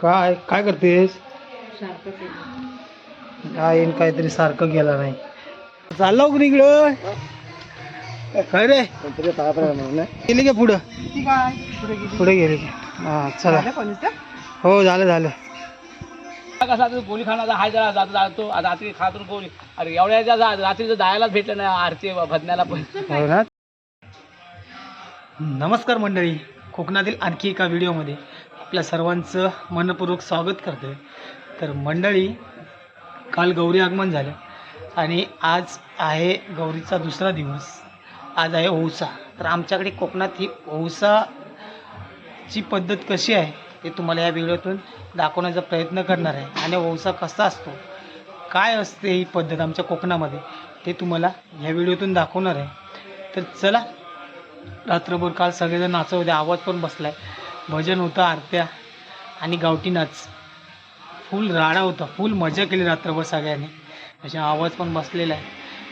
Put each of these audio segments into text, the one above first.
काय काय करतेस? काय येईन काहीतरी सारखं गेला नाही. चाललो का इकडं. काय रे? गेली का पुढं? पुढे गेली. का हा चला. हो झालं झालं. कसा तू गोळी खाण्याचा हाय जरा जातो जातो. रात्री खातो गोळी. अरे एवढ्या रात्री तर जायलाच भेटलं नाही आरती भजण्याला पण. हो ना? नमस्कार मंडळी. कोकणातील आणखी एका व्हिडिओमध्ये आपल्या सर्वांचं मनपूर्वक स्वागत करते तर मंडळी काल गौरी आगमन झालं आणि आज आहे गौरीचा दुसरा दिवस. आज आहे ओसा तर आमच्याकडे कोकणात ही ओसाची पद्धत कशी आहे ते तुम्हाला या व्हिडिओतून दाखवण्याचा प्रयत्न करणार आहे. आणि ओसा कसा असतो काय असते ही पद्धत आमच्या कोकणामध्ये ते तुम्हाला ह्या व्हिडिओतून दाखवणार आहे. तर चला रात्रभर काल सगळेजण नाचवते आवाज पण बसला आहे भजन होतं आरत्या आणि गावठी नाच. फुल राडा होता फुल मजा केली रात्रभर सगळ्यांनी. अशा आवाज पण बसलेला आहे.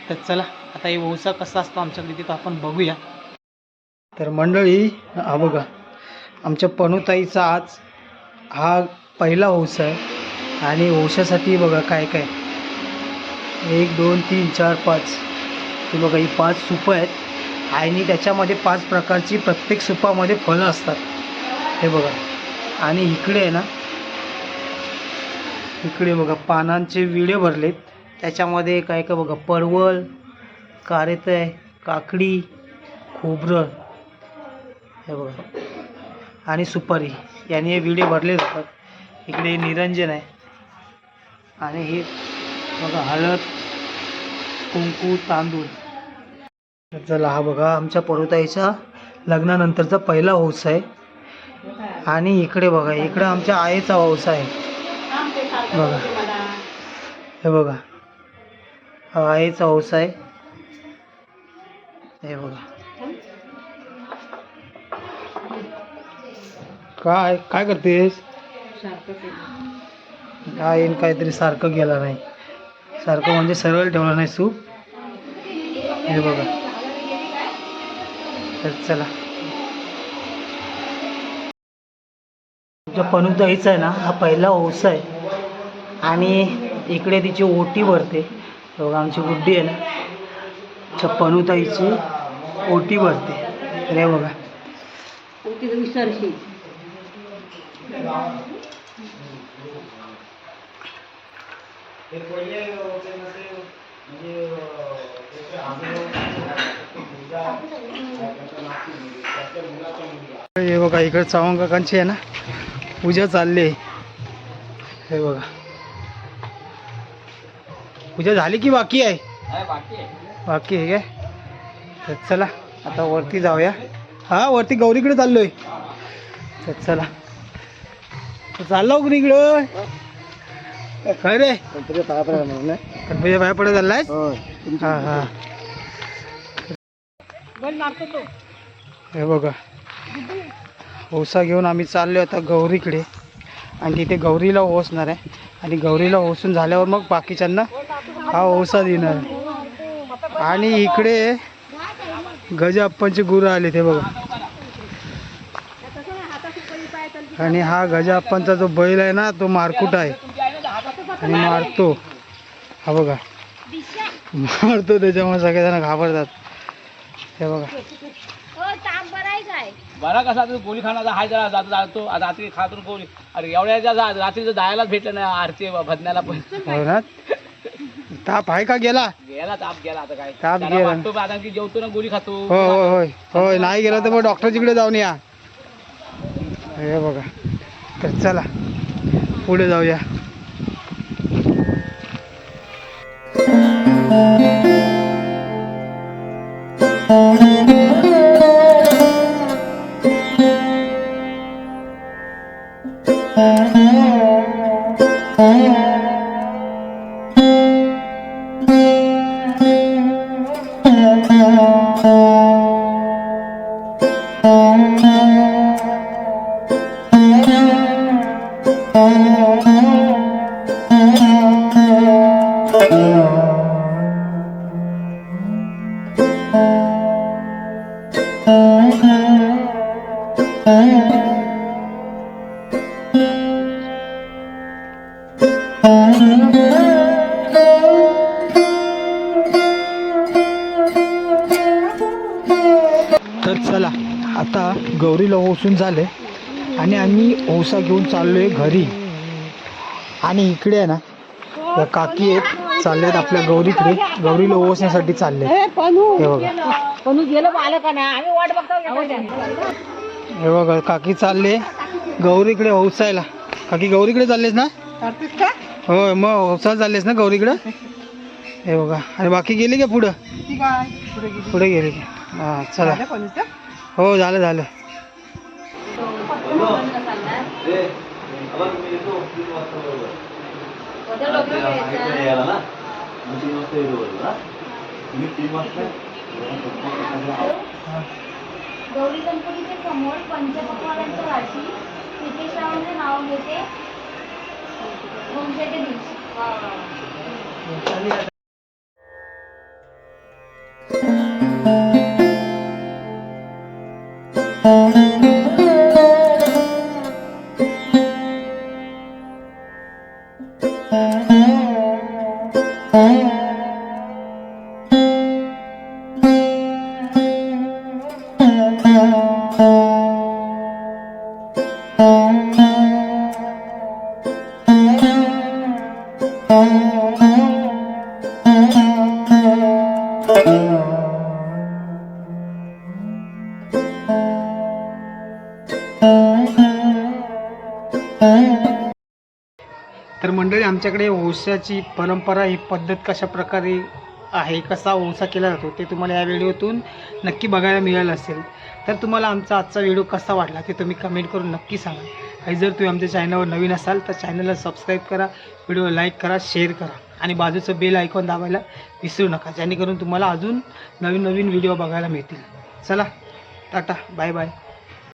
तर चला आता हे वौसा कसा असतो आमच्याकडे तिथं आपण बघूया. तर मंडळी हा बघा आमच्या पणुताईचा आज हा पहिला हौसा आहे. आणि हौशासाठी बघा काय काय. एक दोन तीन चार पाच. हे बघा ही पाच सुपं आहेत. आणि त्याच्यामध्ये पाच प्रकारची प्रत्येक सुपामध्ये फळं असतात. हे बघा. आणि इकडे आहे ना इकडे बघा पानांचे विडे भरलेत. त्याच्यामध्ये काय काय बघा परवल कारेत आहे काकडी खोबरं. हे बघा. आणि सुपारी. याने हे विडे भरले जातात इकडे निरंजन आहे. आणि हे बघा हळद कुंकू तांदूळ. चला हा बघा आमच्या पर्वताईचा लग्नानंतरचा पहिला हौस आहे. आणि इकडे बघा इकडे आमच्या आईचा हौस आहे. बघा. हे बघा. हा आईचा हौस आहे. हे बघा. काय काय करतेस? काय काहीतरी सारखं गेला नाही. सारखं म्हणजे सरळ ठेवलं नाही सूप. हे बघा. तर चला. तुमच्या पनुताईचा आहे ना हा पहिला ओसा आहे. आणि इकडे तिची ओटी भरते. बघा आमची गुड्डी आहे ना आमच्या पनुताईची ओटी भरते. हे बघा. हे बघा इकडे चव्हाण काकांची आहे ना पूजा चालली. आहे हे बघा. पूजा झाली की बाकी आहे? बाकी आहे. बाकी आहे काय? तर चला आता वरती जाऊया. हा वरती गौरीकडे चाललोय. तर चला. चाललो का इकडं? काय रे. गणपतीच्या पाया पडे चाललाय हा हा. हे बघा. ओसा घेऊन आम्ही चाललो आता गौरीकडे. आणि तिथे गौरीला ओसणार आहे. आणि गौरीला ओसून झाल्यावर मग बाकीच्यांना हा ओसा देणार आहे. आणि इकडे गजाप्पांचे गुरु आले ते बघा. आणि हा गजाप्पांचा जो बैल आहे ना तो मारकुट आहे. आणि मारतो. हा बघा. मारतो त्याच्यामुळे सगळेजण घाबरतात. हे बघा. बरा कसा तू गोळी खाण्याचा हाय जरा जातो जातो. रात्री खातो गोळी. अरे एवढ्या ज्या जा- रात्री तर जायलाच भेटलं नाही आरती भजण्याला पण. हो ताप आहे का गेला? गेला ताप गेला आता काय. ताप गेला. वाटतो आता की जेवतो ना गोळी खातो. हो होय होय होय नाही गेला तर मग डॉक्टरकडे जाऊन या. हे बघा. तर चला पुढे जाऊया. Mm-hmm. चला आता गौरीला ओसून झाले आणि आम्ही ओसा घेऊन चाललोय घरी. आणि इकडे आहे ना या काकी आहेत चालले आहेत आपल्या गौरीकडे. गौरीला ओसण्यासाठी चालले हे बघा. हे बघा काकी चालले. गौरीकडे ओसायला. काकी गौरीकडे चाललेस ना? होय मग ओसायला चाललेस ना गौरीकडे? हे बघा. आणि बाकी गेली का पुढं? पुढे गेली. का हां चला. हो झालं झालं. गौरी गणपतीच्या समोर पंचपक्वानांच्या राशी. तिथे श्रावण नाव घेते. दिवशी. तर मंडळी आमच्याकडे ओसाची परंपरा ही पद्धत कशा प्रकारे आहे कसा ओसा केला जातो ते तुम्हाला या व्हिडिओतून नक्की बघायला मिळालं असेल. तर तुम्हाला आमचा आजचा व्हिडिओ कसा वाटला ते तुम्ही कमेंट करून नक्की सांगा. आणि जर तुम्ही आमच्या चॅनलवर नवीन असाल तर चॅनलला सबस्क्राईब करा व्हिडिओ लाईक करा शेअर करा. आणि बाजूचं बेल आयकॉन दाबायला विसरू नका जेणेकरून तुम्हाला अजून नवीन नवीन व्हिडिओ बघायला मिळतील. चला टाटा बाय बाय